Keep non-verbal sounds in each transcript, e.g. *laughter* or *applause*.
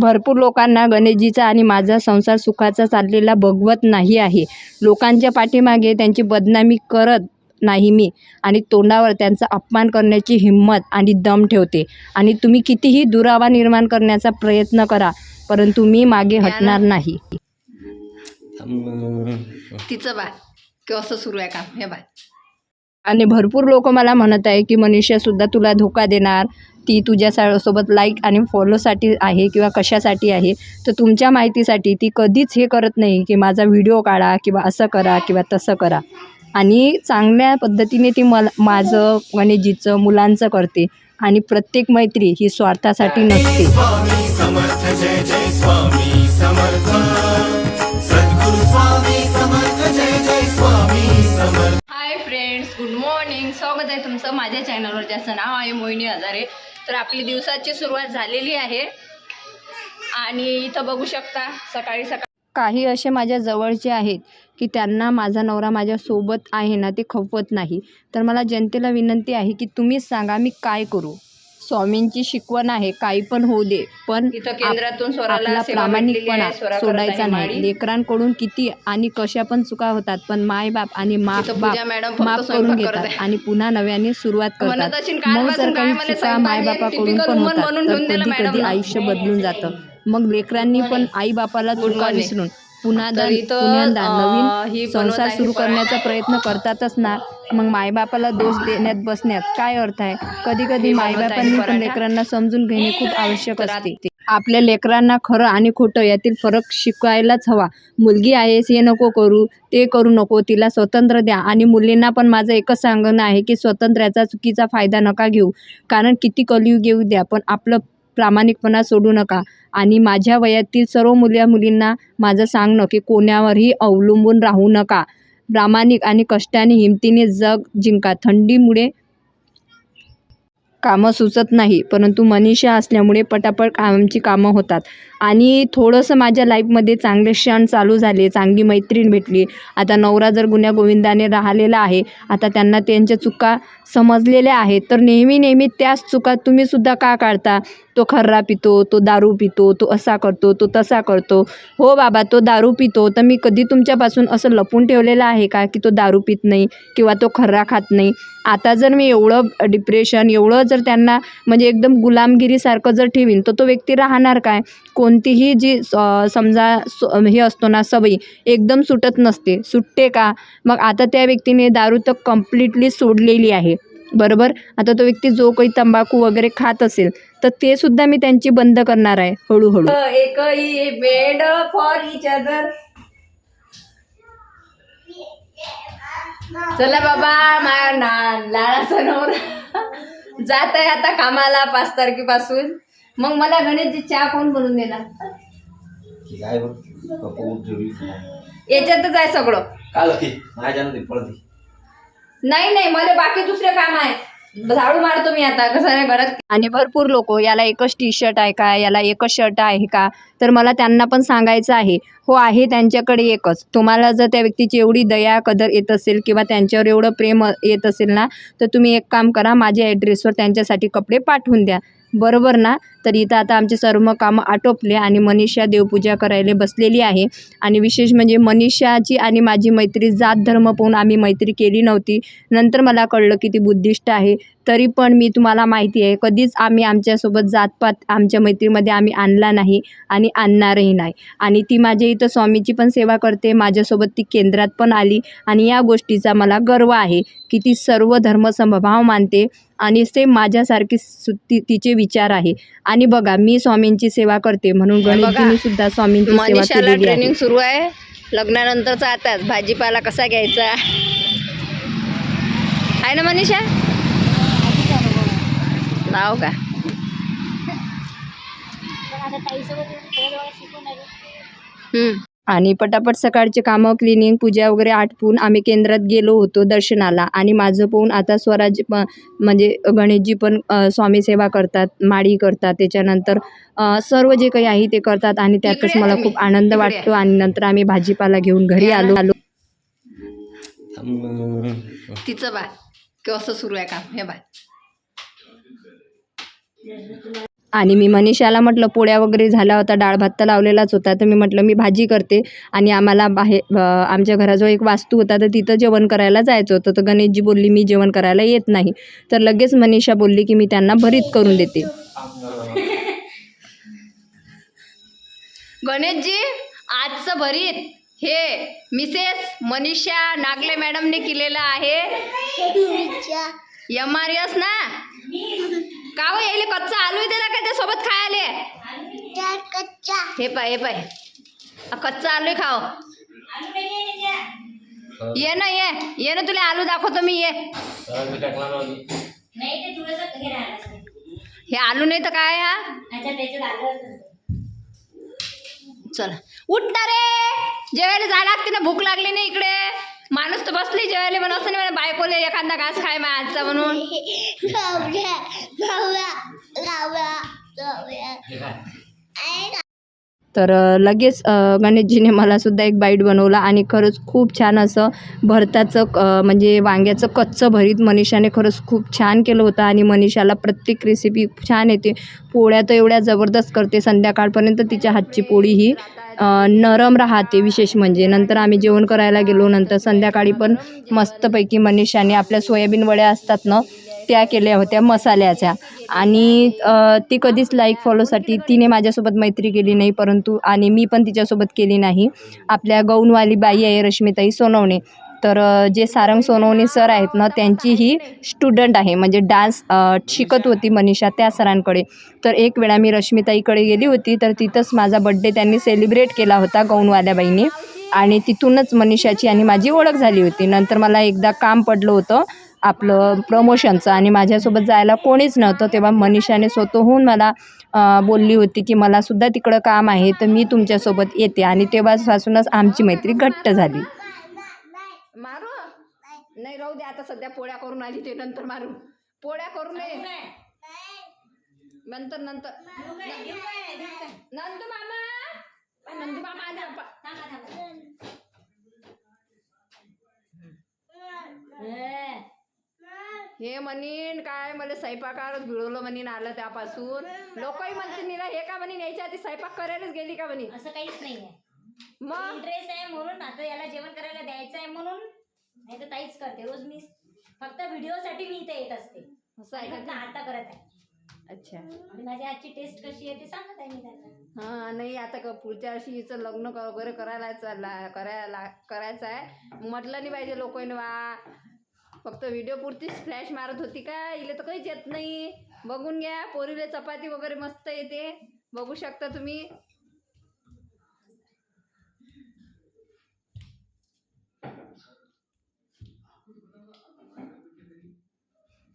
भरपूर लोकांना गणेशजीचा आणि माझा संसार सुखाचा चाललेला बघवत नाही आहे. लोकांच्या पाठीमागे त्यांची बदनामी करत नाही मी आणि तोंडावर त्यांचा अपमान करण्याची हिंमत आणि दम ठेवते. आणि तुम्ही कितीही दुरावा निर्माण करण्याचा प्रयत्न करा परंतु मी मागे हटणार नाही. तिचं बाय कसं सुरू आहे काम. हे बाय आणि भरपूर लोक मला म्हणत आहे की मनुष्यसुद्धा तुला धोका देणार. ती तुझ्या सा- सोबत लाईक आणि फॉलोसाठी आहे किंवा कशासाठी आहे. तर तुमच्या माहितीसाठी ती कधीच हे करत नाही की माझा व्हिडिओ काढा किंवा असं करा किंवा तसं करा. आणि चांगल्या पद्धतीने ती मला माझं गणेशजीचं मुलांचं करते. आणि प्रत्येक मैत्री ही स्वार्थासाठी नसते. स्वागत आहे तुमचं माझ्या चॅनलवर ज्याचं नाव आहे मोहिनी हजारे. तर आपली दिवसाची सुरुवात झालेली आहे. आणि इथं बघू शकता सकाळी सकाळी काही असे माझ्या जवळचे आहेत की त्यांना माझा नवरा माझ्यासोबत आहे ना ते खपवत नाही. तर मला जनतेला विनंती आहे की तुम्हीच सांगा मी काय करू? स्वामींची शिकवण आहे काही पण होऊ दे पण इथं केंद्रातून स्वराला आपला सेवा भेटलेली प्रामाणिकपणा आहे. स्वरा करत सोडायचा आहे नाही माळी. लेकरांकडून किती आणि कशा पण चुका होतात पण मायबाप आणि मा इथं बाप पूजा मॅडम फक्त माफ करून स्वयंपाक करत घेतात आहे. आणि पुन्हा नव्याने सुरुवात म्हणत करतात मग जर काय काही मला चुका स्वयंपाक आहे, मायबापाकडून typical पण woman होतात म्हणून तर दिलं कधी कधी. आयुष्य बदलून जातं मग लेकरांनी पण आई बापाला Good चुका morning. विसरून पुन्हा नवीन संसार सुरू. करण्याचा प्रयत्न करतातच ना. मग मायबापाला दोष देण्यात बसण्यात काय अर्थ आहे? कधी कधी मायबापांनी पण. लेकरांना समजून घेणे खूप आवश्यक असते. आपल्या लेकरांना खरं आणि खोटं यातील फरक शिकायलाच हवा. मुलगी आहेस हे नको करू ते करू नको तिला स्वतंत्र द्या. आणि मुलींना पण माझं एकच सांगणं आहे की स्वातंत्र्याचा चुकीचा फायदा नका घेऊ. कारण किती कलियुग येऊ द्या पण आपलं प्रामाणिकपणा सोडू नका. आणि माझ्या वयातील सर्व मुल्या मुलींना माझं सांगणं की कोणावरही अवलंबून राहू नका. प्रामाणिक आणि कष्टाने हिमतीने जग जिंका. थंडीमुळे कामं सुचत नाही परंतु मनीषा असल्यामुळे पटापट कामांची कामं होतात. आणि थोडंसं माझ्या लाईफमध्ये चांगले क्षण चालू झाले चांगली मैत्रीण भेटली. आता नवरा जर गुन्ह्या गोविंदाने राहिलेला आहे आता त्यांना त्यांच्या चुका समजलेल्या आहेत तर नेहमी नेहमी त्याच चुका तुम्हीसुद्धा का काढता? तो खर्रा पितो तो दारू पितो तो असा करतो तो तसा करतो. हो बाबा तो दारू पितो. तर मी कधी तुमच्यापासून असं लपून ठेवलेलं आहे का की तो दारू पित नाही किंवा तो खर्रा खात नाही? आता जर मी एवढं डिप्रेशन एवढं जर त्यांना म्हणजे एकदम गुलामगिरीसारखं जर ठेवीन तर तो व्यक्ती राहणार काय? कोणतीही जी स- समजा स- हे असतो ना सवयी एकदम सुटत नसते. सुटते का? मग आता त्या व्यक्तीने दारू तर कम्प्लिटली सोडलेली आहे. बरोबर? आता तो व्यक्ती जो काही तंबाखू वगैरे खात असेल तर ते सुद्धा मी त्यांची बंद करणार आहे हळूहळू. एकही बेड फॉर इच अदर चला बाबा माझ्या ना लाडाचा नवरा. जात आहे आता कामाला पाच तारखेपासून. मग मला गणेशची चहा कोण बनवून देणार? याच्यातच आहे सगळं. काय होती? माझ्या नदी पळती. नाही नाही मला बाकी दुसरे काम आहे. झाडू मारतो मी आता कसं आहे घरात? आणि भरपूर लोक याला एकच टी शर्ट आहे का याला एकच शर्ट आहे का? तर मला त्यांना पण सांगायचं आहे. हो आहे त्यांच्याकडे एकच. तुम्हाला जर त्या व्यक्तीची एवढी दया कदर येत असेल किंवा त्यांच्यावर एवढं प्रेम येत असेल ना तर तुम्ही एक काम करा माझ्या ॲड्रेसवर त्यांच्यासाठी कपडे पाठवून द्या. बरोबर ना? तर इथं आता आमचे सर्व कामं आटोपले आणि मनीषा देवपूजा करायला बसलेली आहे. आणि विशेष म्हणजे मनीषाची आणि माझी मैत्री जात धर्म पाहून आम्ही मैत्री केली नव्हती. नंतर मला कळलं की ती बुद्धिस्ट आहे. तरी पण मी तुम्हाला माहिती आहे कधीच आम्ही आमच्यासोबत जातपात आमच्या मैत्रीमध्ये आम्ही आणला नाही आणि आणणारही नाही. आणि ती माझ्या इथं स्वामीची पण सेवा करते माझ्यासोबत ती केंद्रात पण आली. आणि या गोष्टीचा मला गर्व आहे की ती सर्व धर्मसमभाव मानते. आणि सेम माझ्यासारखी सु ती तिचे विचार आहे. आणि बघा मी स्वामींची सेवा करते म्हणून गणेशजींनी सुद्धा स्वामींची सेवा मनीषाला केलेली आहे. ट्रेनिंग सुरू आहे. लग्नानंतरचा आताच भाजीपाला कसा घ्यायचा? आहे ना मनीषा? नाव का? हम्म. आणि पटापट सकाळचे कामं क्लिनिंग पूजा वगैरे आटपून आम्ही केंद्रात गेलो होतो दर्शनाला. आणि माझं पाहून आता स्वराज प म्हणजे गणेशजी पण स्वामी सेवा करतात माळी करतात. त्याच्यानंतर सर्व जे काही आहे ते करतात आणि त्यातच मला खूप. आनंद वाटतो आणि नंतर आम्ही भाजीपाला घेऊन घरी आलो आलो. तिचं बाय कसं सुरू आहे काम? हे बाय आणि मी मनीषाला म्हटलं पोळ्या वगैरे झाला होता डाळ भात तर लावलेलाच होता. तर मी म्हटलं मी भाजी करते. आणि आम्हाला बाहेर आमच्या घराजवळ एक वास्तू होता तर तिथं जेवण करायला जायचं होतं. तर गणेशजी बोलली मी जेवण करायला येत नाही. तर लगेच मनीषा बोलली की मी त्यांना भरीत करून देते. गणेशजी आजचं भरीत हे मिसेस मनीषा नागले मॅडमने केलेलं आहे. *laughs* एम आर एस ना? का हो यायले कच्चा आलू दिला का ते सोबत खायले? हे पाय हे पाय. आ, कच्चा आलू खाओ. ये ना ये. ये ना तुला आलू दाखवतो मी ये. हे. हे आलू नाही तर काय हा. चला. उठ रे. जेवायला जायला लागते ना भूक लागली नाही इकडे. माणूस तर बसली जेवायला पण असं नाही म्हणा बायकोले एखादा घास खाय मा आजचा म्हणून तर लगेच गणेशजीने मला सुद्धा एक बाईट बनवला आणि खरंच खूप छान असं भरताचं म्हणजे वांग्याचं कच्चं भरीत मनीषाने खरंच खूप छान केलं होतं आणि मनीषाला प्रत्येक रेसिपी छान येते. पोळ्या तर एवढ्या जबरदस्त करते संध्याकाळपर्यंत तिच्या हातची पोळी ही. नरम राहते विशेष म्हणजे. नंतर आम्ही जेवण करायला गेलो नंतर संध्याकाळी पण मस्तपैकी मनीषाने आपल्या सोयाबीन वड्या असतात ना त्या केल्या होत्या मसाल्याच्या. आणि ती कधीच लाईक फॉलोसाठी तिने माझ्यासोबत मैत्री केली नाही परंतु आणि मी पण तिच्यासोबत केली नाही. आपल्या गौनवाली बाई आहे रश्मिताई सोनवणे. तर जे सारंग सोनवणे सर आहेत ना त्यांची ही स्टुडंट आहे. म्हणजे डान्स शिकत होती मनीषा त्या सरांकडे. तर एक वेळा मी रश्मिताईकडे गेली होती तर तिथंच माझा बड्डे त्यांनी सेलिब्रेट केला होता गौणवाल्याबाईनी. आणि तिथूनच मनीषाची आणि माझी ओळख झाली होती. नंतर मला एकदा काम पडलं होतं आपलं प्रमोशनचं आणि माझ्यासोबत जायला कोणीच नव्हतं तेव्हा मनीषाने स्वतःहून मला बोलली होती की मला सुद्धा तिकडं काम आहे तर मी तुमच्यासोबत येते. आणि तेव्हापासूनच आमची मैत्री घट्ट झाली. नाही राहू दे आता सध्या पोळ्या करून आली ते नंतर मारू. पोळ्या करू नये. नंतर नंतर. नंदू मामा. नंदू मामा. हे म्हणीन काय मला स्वयंपाकावरच भिळवलं म्हणीन आलं त्यापासून. लोकही म्हणते निरा हे का म्हणीन याच्या आधी स्वयंपाक करायलाच गेली का म्हणीन? असं काहीच नाहीये. मग? इंटरेस्ट आहे म्हणून आता याला जेवण करायला द्यायचं आहे म्हणून नाही तर ताईच करते. रोज मी फक्त व्हिडिओसाठी मी इथे येत असते. असं आहे फक्त आता करत आहे. अच्छा. आणि माझी आजची टेस्ट कशी आहे ते सांगत आहे मी त्यांना. हा नाही आता का पुढच्या वर्षी हिचं लग्न क- वगैरे करायला चालला करायला करायचं आहे. म्हटलं नाही पाहिजे लोकांनी वा फक्त व्हिडिओ पुरतीच फ्लॅश मारत होती का? इले तर काहीच येत नाही. बघून घ्या पोरीले चपाती वगैरे मस्त येते. बघू शकता तुम्ही.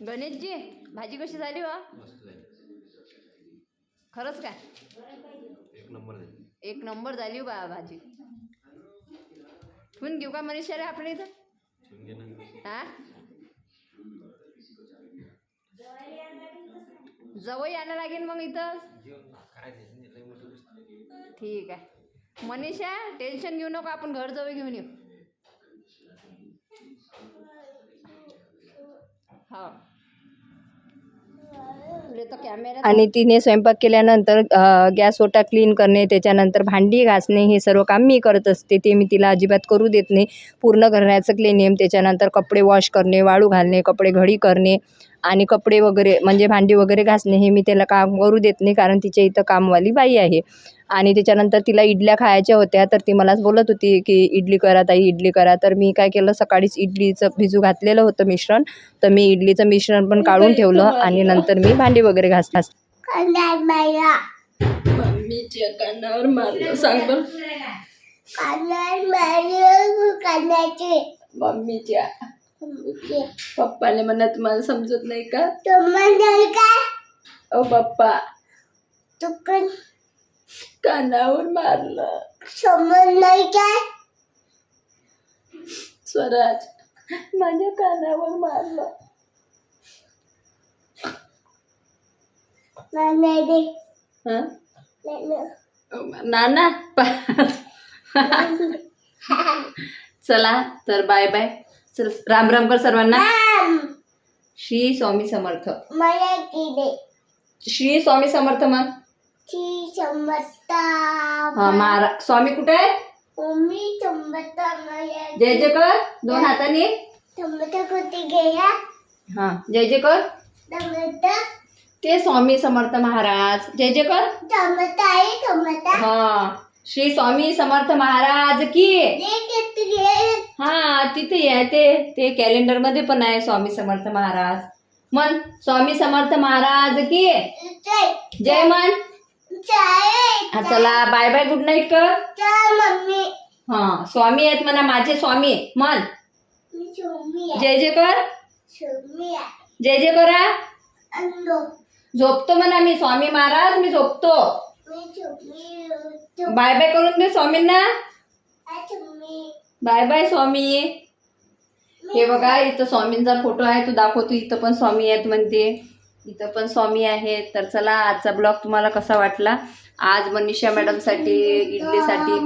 गणेशजी भाजी कशी झाली वा मस्त झाली. खरंच काय? एक नंबर झाली. एक नंबर झाली बा भाजी. ठेवून घेऊ का मनीषा रे आपल्या इथं? हा? जवळ यायला लागेल मग इथं. ठीक आहे. मनीषा टेन्शन घेऊ नको आपण घर जवळ घेऊन येऊ. हा. आणि तिने स्वयंपाक केल्यानंतर गॅस ओटा क्लीन करणे त्याच्यानंतर भांडी घासणे हे सर्व काम मी करत असते. ते मी तिला अजिबात करू देत नाही. पूर्ण करण्याचं क्लिनियम त्याच्यानंतर कपडे वॉश करणे वाळू घालणे कपडे घडी करणे. आणि कपडे वगैरे म्हणजे भांडी वगैरे घासणे हे मी त्याला काम करू देत नाही कारण तिच्या इथं कामवाली बाई आहे. आणि त्याच्यानंतर तिला इडल्या खायच्या होत्या तर ती मलाच बोलत होती की इडली करा ताई इडली करा. तर मी काय केलं सकाळीच इडलीचं भिजू घातलेलं होतं मिश्रण. तर मी इडलीचं मिश्रण पण काढून ठेवलं आणि नंतर मी भांडी वगैरे घासतात मम्मीच्या कानावर मारलं सांग बर. मम्मीच्या पप्पाने म्हणा तुम्हाला समजत नाही का? ओ पप्पा. कानावर मारलं. स्वराज माझ्या कानावर मारलं. हं? नाना? *laughs* चला तर बाय बाय. चल राम राम कर सर्वांना. श्री स्वामी समर्थ. श्री स्वामी समर्थ म्हण. ची चमत्ता हा महारा स्वामी कुठे आहे? मम्मी जय जय कर. दोन हाताने. चमत्ता कुठे गेला? हा जय जय कर. ते स्वामी समर्थ महाराज. जय जय कर. चमत्ता आहे हा. श्री स्वामी समर्थ महाराज की? हा तिथे आहे ते. ते कॅलेंडरमध्ये पण आहे स्वामी समर्थ महाराज. मन स्वामी समर्थ महाराज की? जय जय मन हा चला बाय बाय गुड नाईट कर. हा स्वामी आहेत म्हणा माझे स्वामी. मन जय जय कर जय जय करा झोपतो म्हणा मी स्वामी महाराज मी झोपतो. बाय बाय करून दे स्वामींना. Bye bye Swami. हे बघा इथं स्वामींचा फोटो आहे तो दाखवतो इथं पण स्वामी आहेत म्हणते. इथं पण स्वामी आहेत. तर चला आजचा ब्लॉग तुम्हाला कसा वाटला? आज मनीषा मॅडमसाठी इडलीसाठी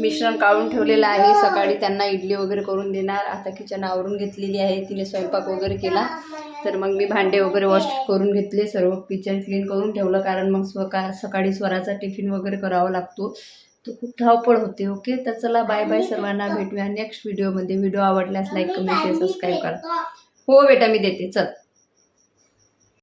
मिश्रण काढून ठेवलेलं आहे. सकाळी त्यांना इडली वगैरे करून देणार. आता किचन आवरून घेतलेली आहे. तिने स्वयंपाक वगैरे केला. तर मग मी भांडे वगैरे वॉश करून घेतले सर्व किचन क्लीन करून ठेवलं. कारण मग स्वका सकाळी स्वराचा टिफिन वगैरे करावा लागतो. तो खूप धावपळ होते ओके तर चला बाय बाय सर्वांना. भेटूया नेक्स्ट व्हिडिओमध्ये व्हिडिओ आवडल्यास लाईक कमेंट शेअर सबस्क्राईब करा. हो बेटा मी देते. चल.